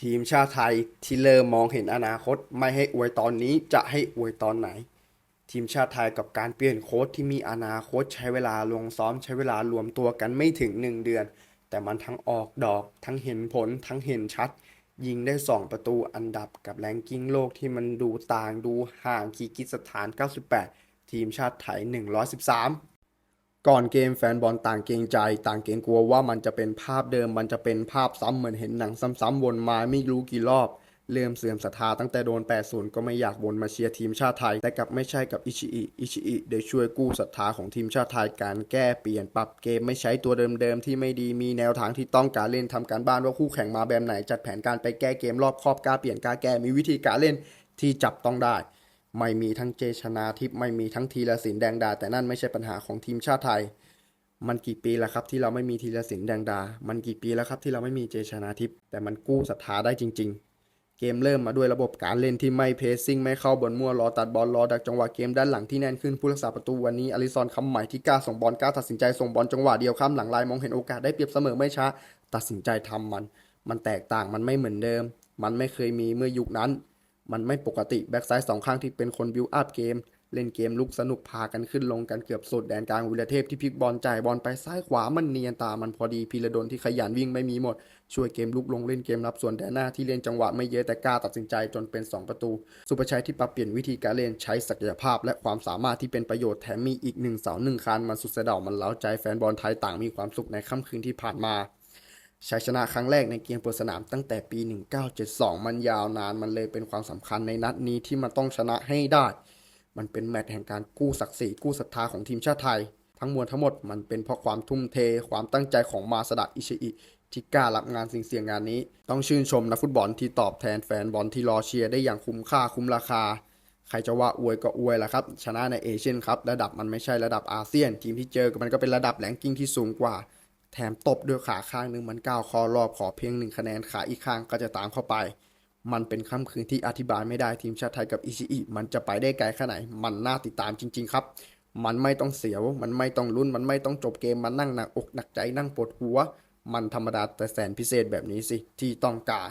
ทีมชาติไทยที่เริ่มมองเห็นอนาคต ไม่ให้อวยตอนนี้จะให้อวยตอนไหน ทีมชาติไทยกับการเปลี่ยนโค้ชที่มีอนาคตใช้เวลาลงซ้อมใช้เวลารวมตัวกันไม่ถึง 1 เดือน แต่มันทั้งออกดอก ทั้งเห็นผลทั้งเห็นชัด ยิงได้ 2 ประตูอันดับกับแรงกิ้งโลกที่มันดูต่างดูห่างคีร์กิสถาน 98 ทีมชาติไทย 113 ก่อนเกมแฟนบอลต่างเกรงใจ ต่างเกรงกลัวว่ามันจะเป็นภาพเดิมมันจะเป็นภาพซ้ำเหมือนเห็นหนังซ้ำๆวนมาไม่รู้กี่รอบเริ่มเสื่อมศรัทธาตั้งแต่โดน 80 ก็ไม่อยากวนมาเชียร์ทีมชาติไทย แต่กลับไม่ใช่กับอิชิอิอิชิอิได้ช่วยกู้ศรัทธาของทีมชาติไทยการแก้เปลี่ยนปรับเกมไม่ใช้ตัวเดิมๆที่ไม่ดีมีแนวทางที่ต้องการเล่นทำการบ้านว่าคู่แข่งมาแบบไหน จัดแผนการไปแก้เกมรอบครอบกล้าเปลี่ยนกล้าแก้มีวิธีการเล่นที่จับต้องได้ ไม่มีทั้งเจชนาทิพย์ไม่มีทั้งทีละสินแดงดา แต่นั่นไม่ใช่ปัญหาของทีมชาติไทย มันกี่ปีแล้วครับที่เราไม่มีธีรศิลป์แดงดา มันกี่ปีแล้วครับที่เราไม่มีเจชนาทิพย์แต่มันกู้ศรัทธาได้จริง ๆ เกมเริ่มมาด้วยระบบการเล่นที่ไม่เพสซิ่งไม่เข้าบอลมั่วรอตัดบอลรอดักจังหวะเกมด้านหลังที่แน่นขึ้นผู้รักษาประตูวันนี้อลิซอนคำใหม่ที่กล้าส่งบอลกล้าตัดสินใจส่งบอลจังหวะเดียวข้ามหลังลายมองเห็นโอกาสได้เปรียบเสมอไม่ช้าตัดสินใจทำมัน มันแตกต่างมันไม่เหมือนเดิม มันไม่เคยมีเมื่อยุคนั้น มันไม่ปกติแบ็กซ้ายสองข้างที่เป็นคนบิวอัพเกม เล่นเกมลุกสนุกพากันขึ้นลงกันเกือบสุดแดนกลางวิลเทพที่พลิกบอลจ่ายบอลไปซ้ายขวามันเนียนตามันพอดีพีระดนที่ขยันวิ่งไม่มีหมด ช่วยเกมลุกลงเล่นเกมรับส่วนแดนหน้าที่เล่นจังหวะไม่เยอะแต่กล้าตัดสินใจจนเป็น 2 ประตู สุประชัยที่ปรับเปลี่ยนวิธีการเล่นใช้ศักยภาพ และความสามารถที่เป็นประโยชน์แถมมีอีกหนึ่งเสาหนึ่งคานมันสุดเสดามันเล้าใจแฟนบอลไทยต่างมีความสุขในค่ำคืนที่ผ่านมา ชัยชนะครั้งแรกในเกมเปิดสนามตั้งแต่ปี 1972 มันยาวนานมันเลยเป็นความสำคัญในนัดนี้ที่มันต้องชนะให้ได้ มันเป็นแมตช์แห่งการกู้ศักดิ์ศรีกู้ศรัทธาของทีมชาติไทย ทั้งมวลทั้งหมดมันเป็นเพราะความทุ่มเท ความตั้งใจของมาสดะอิชิอิที่กล้ารับงานสิ่งเสี่ยงงานนี้ ต้องชื่นชมนักฟุตบอลที่ตอบแทนแฟนบอลที่รอเชียร์ได้อย่างคุ้มค่าคุ้มราคา ใครจะว่าอวยก็อวยแหละครับ ชนะในเอเชียนครับ ระดับมันไม่ใช่ระดับอาเซียน ทีมที่เจอกับมันก็เป็นระดับแรงกิ้งที่สูงกว่า แถมตบด้วยขาข้างหนึ่งมันก้าวคอรอบขอเพียงหนึ่งคะแนนขาอีกข้างก็จะตามเข้าไป มันเป็นค่ำคืนที่อธิบายไม่ได้ทีมชาติไทยกับอิชิอิมันจะไปได้ไกลแค่ไหน มันน่าติดตามจริง ๆ ครับ มันไม่ต้องเสียว มันไม่ต้องลุ้น มันไม่ต้องจบเกม มันนั่งหนักอกหนักใจนั่งปวดหัว มันธรรมดาแต่แสนพิเศษแบบนี้สิที่ต้องการ